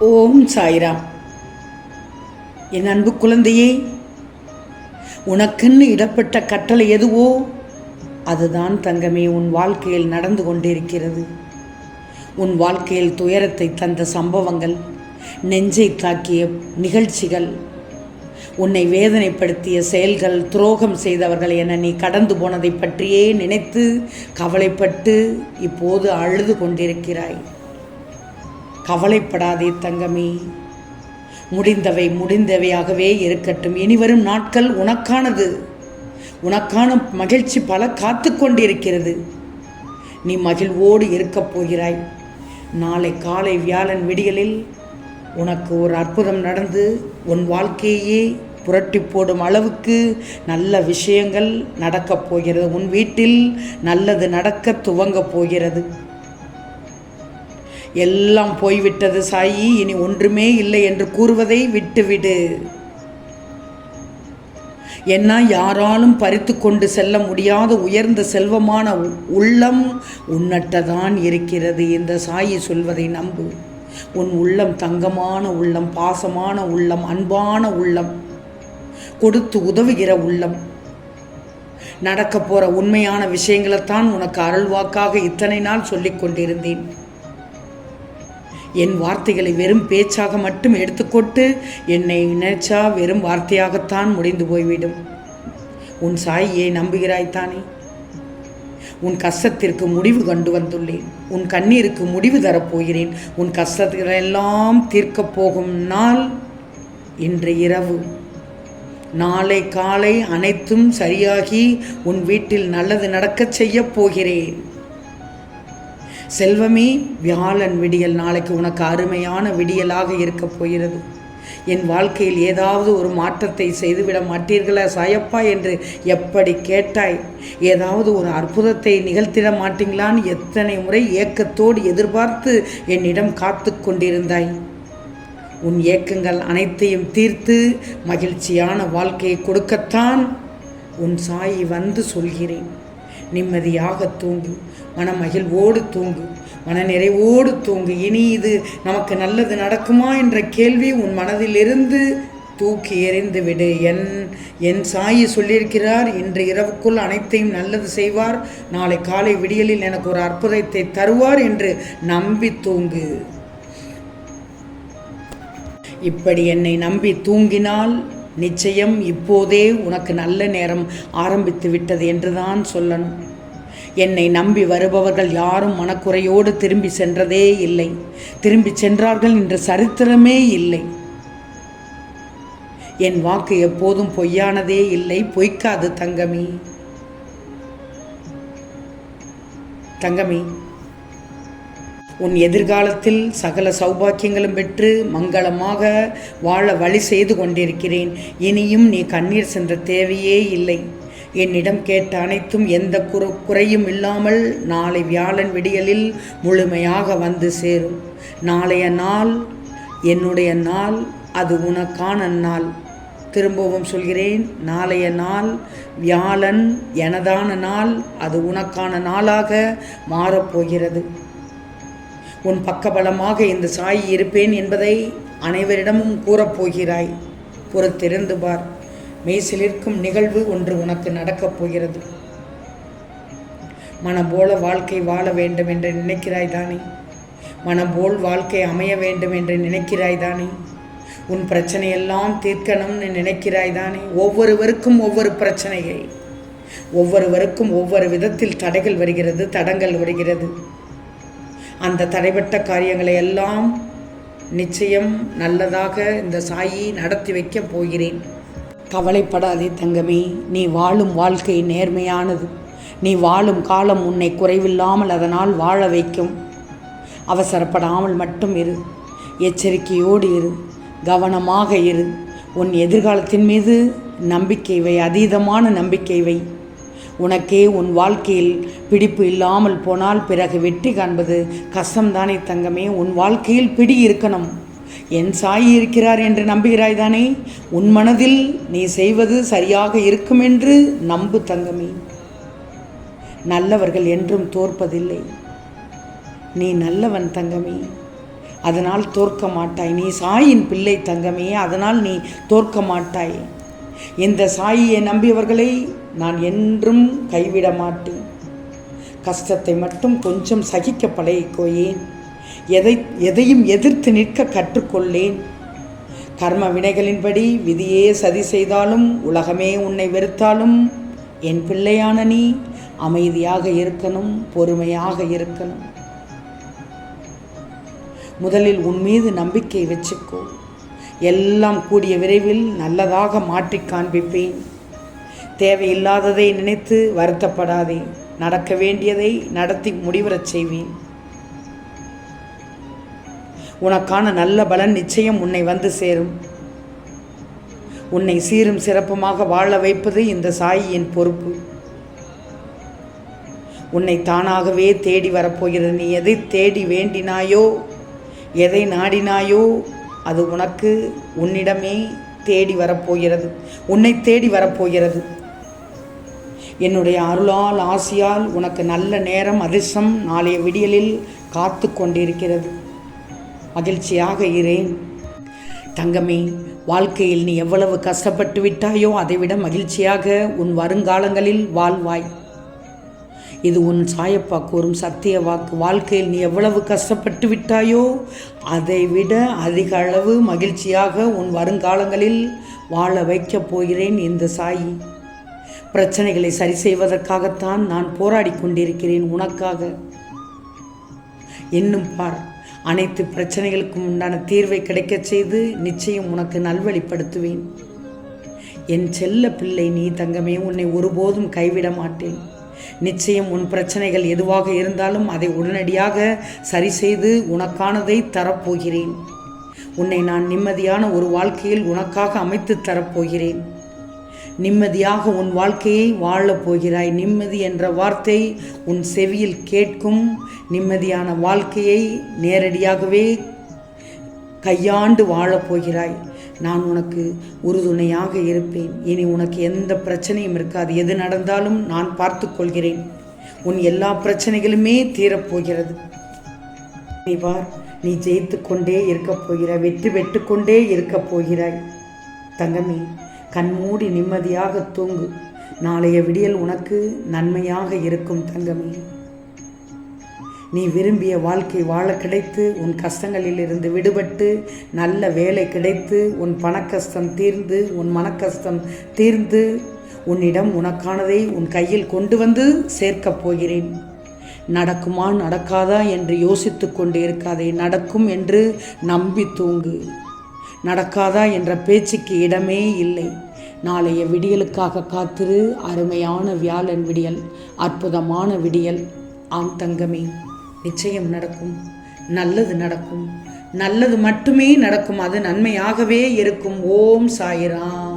ஓம் சாய்ராம். என் அன்பு குழந்தையே உனக்குன்னு இடப்பட்ட கட்டளை எதுவோ அதுதான் தங்கமே உன் வாழ்க்கையில் நடந்து கொண்டிருக்கிறது. உன் வாழ்க்கையில் துயரத்தை தந்த சம்பவங்கள் நெஞ்சை தாக்கிய நிகழ்ச்சிகள் உன்னை வேதனைப்படுத்திய செயல்கள் துரோகம் செய்தவர்கள் என நீ கடந்து போனதை பற்றியே நினைத்து கவலைப்பட்டு இப்போது அழுது கொண்டிருக்கிறாய். கவலைப்படாதே தங்கமே. முடிந்தவை முடிந்தவையாகவே இருக்கட்டும். இனிவரும் நாட்கள் உனக்கானது. உனக்கான மகிழ்ச்சி பல காத்து கொண்டிருக்கிறது. நீ மகிழ்வோடு இருக்கப் போகிறாய். நாளை காலை வியாழன் விடியலில் உனக்கு ஒரு அற்புதம் நடந்து உன் வாழ்க்கையே புரட்டி போடும் அளவுக்கு நல்ல விஷயங்கள் நடக்கப் போகிறது. உன் வீட்டில் நல்லது நடக்க துவங்கப் போகிறது. எல்லாம் போய்விட்டது சாயி இனி ஒன்றுமே இல்லை என்று கூறுவதை விட்டுவிடு. என்ன யாராலும் பறித்து கொண்டு செல்ல முடியாத உயர்ந்த செல்வமான உ- உள்ளம் உன்னட்டதான் இருக்கிறது இந்த சாயி சொல்வதை நம்பு. உன் உள்ளம் தங்கமான உள்ளம் பாசமான உள்ளம் அன்பான உள்ளம் கொடுத்து உதவுகிற உள்ளம். நடக்க போற உண்மையான விஷயங்களைத்தான் உனக்கு அருள்வாக்காக இத்தனை நாள் சொல்லிக் கொண்டிருந்தேன். என் வார்த்தைகளை வெறும் பேச்சாக மட்டும் எடுத்துக்கொண்டு என்னை நினைச்சா வெறும் வார்த்தையாகத்தான் முடிந்து போய்விடும். உன் சாயியை நம்புகிறாய்த்தானே உன் கஷ்டத்திற்கு முடிவு கண்டு வந்துள்ளேன். உன் கண்ணீருக்கு முடிவு தரப்போகிறேன் உன் கஷ்டங்களெல்லாம் தீர்க்கப் போகும் நாள் இன்று இரவு. நாளை காலை அனைத்தும் சரியாகி உன் வீட்டில் நல்லது நடக்கச் செய்யப் போகிறேன். செல்வமே வியாழன் விடியல் நாளைக்கு உனக்கு அருமையான விடியலாக இருக்கப் போகிறது. என் வாழ்க்கையில் ஏதாவது ஒரு மாற்றத்தை செய்துவிட மாட்டீர்களா சாயப்பா என்று எப்படி கேட்டாய்? ஏதாவது ஒரு அற்புதத்தை நிகழ்த்திட மாட்டீங்களான்னு எத்தனை முறை ஏக்கத்தோடு எதிர்பார்த்து என்னிடம் காத்து கொண்டிருந்தாய். உன் ஏக்கங்கள் அனைத்தையும் தீர்த்து மகிழ்ச்சியான வாழ்க்கையை கொடுக்கத்தான் உன் சாயி வந்து சொல்கிறேன். நிம்மதியாக தூங்கு. மனமகிழ்வோடு தூங்கு. மனநிறைவோடு தூங்கு. இனி இது நமக்கு நல்லது நடக்குமா என்ற கேள்வி உன் மனதிலிருந்து தூக்கி எறிந்து விடு. என் என் சாயி சொல்லியிருக்கிறார் இன்று இரவுக்குள் அனைத்தையும் நல்லது செய்வார். நாளை காலை விடியலில் எனக்கு ஒரு அற்புதத்தை தருவார் என்று நம்பி தூங்கு. இப்படி என்னை நம்பி தூங்கினால் நிச்சயம் இப்போதே உனக்கு நல்ல நேரம் ஆரம்பித்து விட்டது என்றுதான் சொல்லணும். என்னை நம்பி வருபவர்கள் யாரும் மனக்குறையோடு திரும்பி சென்றதே இல்லை. திரும்பி சென்றார்கள் என்ற சரித்திரமே இல்லை. என் வாக்கு எப்போதும் பொய்யானதே இல்லை. பொய்க்காது தங்கமி. தங்கமி உன் எதிர்காலத்தில் சகல சௌபாக்கியங்களும் பெற்று மங்களமாக வாழ வழி செய்து கொண்டிருக்கிறேன். இனியும் நீ கண்ணீர் சென்ற தேவையே இல்லை. என்னிடம் கேட்ட அனைத்தும் எந்த குறு குறையும் இல்லாமல் நாளை வியாழன் விடியலில் முழுமையாக வந்து சேரும். நாளைய நாள் என்னுடைய நாள் அது உனக்கான நாள். திரும்பவும் சொல்கிறேன் நாளைய நாள் வியாழன் எனதான நாள் அது உனக்கான நாளாக மாறப்போகிறது. உன் பக்கபலமாக இந்த சாயி இருப்பேன் என்பதை அனைவரிடமும் கூறப்போகிறாய் பொறுத்திருந்து பார். மெய்சிலிருக்கும் நிகழ்வு ஒன்று உனக்கு நடக்கப் போகிறது. மனபோல வாழ்க்கை வாழ வேண்டும் என்று நினைக்கிறாய் தானே? மனபோல் வாழ்க்கை அமைய வேண்டும் என்று நினைக்கிறாய் தானே? உன் பிரச்சனையெல்லாம் தீர்க்கணும்னு நினைக்கிறாய் தானே? ஒவ்வொருவருக்கும் ஒவ்வொரு பிரச்சனைகள் ஒவ்வொருவருக்கும் ஒவ்வொரு விதத்தில் தடைகள் வருகிறது தடங்கள் வருகிறது. அந்த தடைப்பட்ட காரியங்களை எல்லாம் நிச்சயம் நல்லதாக இந்த சாயி நடத்தி வைக்கப் போகிறேன். கவலைப்படாதே தங்கமே நீ வாழும் வாழ்க்கை நேர்மையானது. நீ வாழும் காலம் உன்னை குறைவில்லாமல் அதனால் வாழ வைக்கும். அவசரப்படாமல் மட்டும் இரு. எச்சரிக்கையோடு இரு. கவனமாக இரு. உன் எதிர்காலத்தின் மீது நம்பிக்கை வை. அதீதமான நம்பிக்கை வை. உனக்கே உன் வாழ்க்கையில் பிடிப்பு இல்லாமல் போனால் பிறகு வெற்றி காண்பது கஷ்டம்தானே தங்கமே. உன் வாழ்க்கையில் பிடி இருக்கணும். என் சாயி இருக்கிறார் என்று நம்புகிறாய் தானே? உன் மனதில் நீ செய்வது சரியாக இருக்கும் என்று நம்பு தங்கமே. நல்லவர்கள் என்றும் தோற்பதில்லை. நீ நல்லவன் தங்கமே. அதனால் தோற்க மாட்டாய். நீ சாயின் பிள்ளை தங்கமே. அதனால் நீ தோற்க மாட்டாய். இந்த சாயியை நம்பியவர்களை நான் என்றும் கைவிட மாட்டேன். கஷ்டத்தை மட்டும் கொஞ்சம் சகிக்க பழகிக்கோயேன் எதை எதையும் எதிர்த்து நிற்க கற்றுக்கொள்ளேன் கர்ம வினைகளின்படி விதியே சதி செய்தாலும் உலகமே உன்னை வெறுத்தாலும் என் பிள்ளையான நீ அமைதியாக இருக்கணும் பொறுமையாக இருக்கணும். முதலில் உன் மீது நம்பிக்கை வச்சுக்கோ. எல்லாம் கூடிய விரைவில் நல்லதாக மாற்றி காண்பிப்பேன். தேவையில்லாததை நினைத்து வருத்தப்படாதே. நடக்க வேண்டியதை நடத்தி முடிவரச் செய்வேன். உனக்கான நல்ல பலன் நிச்சயம் உன்னை வந்து சேரும். உன்னை சீரும் சிறப்புமாக வாழ வைப்பது இந்த சாயியின் பொறுப்பு. உன்னை தானாகவே தேடி வரப்போகிறது. நீ எதை தேடி வேண்டினாயோ எதை நாடினாயோ அது உனக்கு உன்னிடமே தேடி வரப்போகிறது. உன்னை தேடி வரப்போகிறது. என்னுடைய அருளால் ஆசியால் உனக்கு நல்ல நேரம் அதிர்ஷ்டம் நாளைய விடியலில் காத்து கொண்டிருக்கிறது. மகிழ்ச்சியாக இரேன். தங்கமே வாழ்க்கையில் நீ எவ்வளவு கஷ்டப்பட்டு விட்டாயோ அதைவிட மகிழ்ச்சியாக உன் வருங்காலங்களில் வாழ்வாய். இது உன் சாயப்பா கூறும் சத்திய வாக்கு. வாழ்க்கையில் நீ எவ்வளவு கஷ்டப்பட்டு விட்டாயோ அதை விட அதிக அளவு மகிழ்ச்சியாக உன் வருங்காலங்களில் வாழ வைக்கப் போகிறேன் இந்த சாயி. பிரச்சனைகளை சரி செய்வதற்காகத்தான் நான் போராடி கொண்டிருக்கிறேன் உனக்காக. இன்னும் பார் அனைத்து பிரச்சனைகளுக்கும் உண்டான தீர்வை கிடைக்கச் செய்து நிச்சயம் உனக்கு நல்வழிப்படுத்துவேன். என் செல்ல பிள்ளை நீ தங்கமே உன்னை ஒருபோதும் கைவிட மாட்டேன். நிச்சயம் உன் பிரச்சனைகள் எதுவாக இருந்தாலும் அதை உடனடியாக சரி செய்து உனக்கானதை தரப்போகிறேன். உன்னை நான் நிம்மதியான ஒரு வாழ்க்கையில் உனக்காக அமைத்து தரப்போகிறேன். நிம்மதியாக உன் வாழ்க்கையை வாழப் போகிறாய். நிம்மதி என்ற வார்த்தை உன் செவியில் கேட்கும். நிம்மதியான வாழ்க்கையை நேரடியாகவே கையாண்டு வாழப்போகிறாய் நான் உனக்கு உறுதுணையாக இருப்பேன். இனி உனக்கு எந்த பிரச்சனையும் இருக்காது. எது நடந்தாலும் நான் பார்த்து கொள்கிறேன். உன் எல்லா பிரச்சனைகளுமே தீரப்போகிறது நீ பார் நீ ஜெயித்து கொண்டே இருக்கப் போகிறாய். வெற்றி பெற்று கொண்டே இருக்கப் போகிறாய். தங்கமே கண்மூடி நிம்மதியாக தூங்கு. நாளைய விடியல் உனக்கு நன்மையாக இருக்கும் தங்கமே. நீ விரும்பிய வாழ்க்கை வாழ கிடைத்து உன் கஷ்டங்களிலிருந்து விடுபட்டு நல்ல வேலை கிடைத்து உன் பணக்கஷ்டம் தீர்ந்து உன் மனக்கஷ்டம் தீர்ந்து உன்னிடம் உனக்கானதை உன் கையில் கொண்டு வந்து சேர்க்கப் போகிறேன். நடக்குமா நடக்காதா என்று யோசித்து கொண்டு இருக்காதே நடக்கும் என்று நம்பி தூங்கு. நடக்காதா என்ற பேச்சுக்கு இடமே இல்லை. நாளைய விடியலுக்காக காத்திரு அருமையான வியாழன் விடியல் அற்புதமான விடியல். ஆம் தங்கமே நிச்சயம் நடக்கும். நல்லது நடக்கும். நல்லது மட்டுமே நடக்கும். அது நன்மையாகவே இருக்கும். ஓம் சாயிராம்.